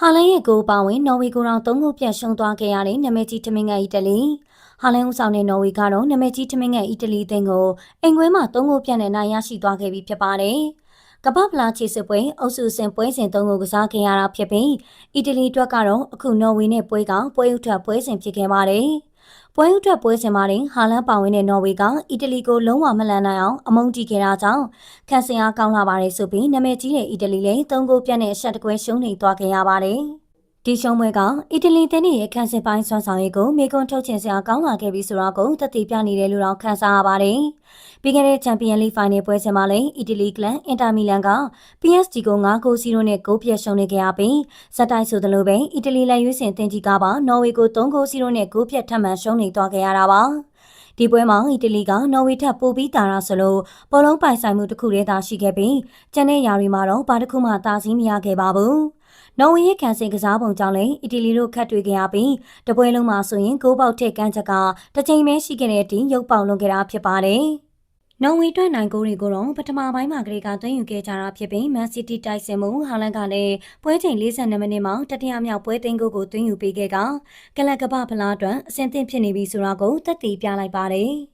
ဟာလန်ရဲ့ကိုပါဝင်နော်ဝေကိုတောင်သုံးခုပြတ်ရှုံးသွားခဲ့ရတဲ့နာမည်ကြီးထမင်းငယ်အီတလီဟာလန်ဦးဆောင်တဲ့နော်ဝေကတော့နာမည်ကြီးထမင်းငယ်အီတလီအသင်းကိုအိမ်ခွဲမှာသုံးခုပြတ်နဲ့နိုင်ရရှိသွားခဲ့ပြီဖြစ်ပါတယ်ကပ္ပဖလားချီစစ်ပွဲအုပ်စုစဉ်ပွဲစဉ်သုံးခုကစားခဲ့ရတာဖြစ်ပြီးအီတလီအတွက်ကတော့အခုနော်ဝေနဲ့ပွဲကပွဲဥထွက်ပွဲစဉ်ဖြစ်ခဲ့ပါတယ် ပွဲဥထွက်ပွဲစဉ်မှာတင်ဟာလန်ပါဝင်တဲ့နော်ဝေကအီတလီကိုလုံးဝမလန်နိုင်အောင်အမုန်းတီခဲ့တာကြောင့်ခန့်စင်အားကောင်းလာပါတယ်ဆိုပြီးနာမည်ကြီးတဲ့အီတလီလည်းသုံးခုပြတ်နဲ့အဆက်တကွဲရှုံးနေသွားခဲ့ရပါတယ်။ ဒီရှုံးပွဲကအီတလီတင်းရဲ့ခန့်စင်ပိုင်းဆွမ်းဆောင်ရေးကိုမေကွန်ထုတ်ချင်စရာကောင်းလာခဲ့ပြီဆိုတာကိုသက်သေပြနေတယ်လို့တော့ခန်းစားရပါတယ်။ပြီးခဲ့တဲ့ချန်ပီယံလိဖိုင်နယ်ပွဲစဉ်မှာလည်းအီတလီကလန်အင်တာမီလန်က PSG ကို9ဂိုးစီရိုနဲ့ဂိုးပြတ်ရှုံးနေခဲ့ရပြီးစက်တိုက်ဆိုသလိုပဲအီတလီလက်ရွေးစင်တင်ကြီးကပါနော်ဝေကို3ဂိုးစီရိုနဲ့ဂိုးပြတ်ထပ်မံရှုံးနေသွားခဲ့ရတာပါ။ဒီပွဲမှာအီတလီကနော်ဝေထပ်ပိုပြီးတာရာဆိုလို့ဘောလုံးပိုင်ဆိုင်မှုတစ်ခုတည်းသာရှိခဲ့ပြီးကျန်တဲ့ယာရီမှာတော့ဘာတစ်ခုမှတာစည်းမရခဲ့ပါဘူး။ နော်ဝေရဲ့ခံစင်ကစားပုံကြောင့်လည်းအီတလီတို့ခတ်တွေ့ခဲ့ရပြီးတပွဲလုံးမှာဆိုရင်ဂိုးပေါက်ထက်ကန်းချက်ကတစ်ချိန်ပဲရှိခဲ့တဲ့အထိရုပ်ပေါက်လွန်ခဲ့တာဖြစ်ပါတယ်။နော်ဝေအတွက်နိုင်ဂိုးတွေကိုတော့ပထမပိုင်းမှာကလေးကသွင်းယူခဲ့ကြတာဖြစ်ပြီးမန်စီးတီးတိုက်စင်မှုဟာလန်ကလည်းပွဲချိန်42မိနစ်မှာတတိယမြောက်ပွဲသိမ်းဂိုးကိုသွင်းယူပေးခဲ့ကကလပ်ကပဖလားအတွက်အဆင်သင့်ဖြစ်နေပြီဆိုတာကိုသက်သေပြလိုက်ပါတယ်။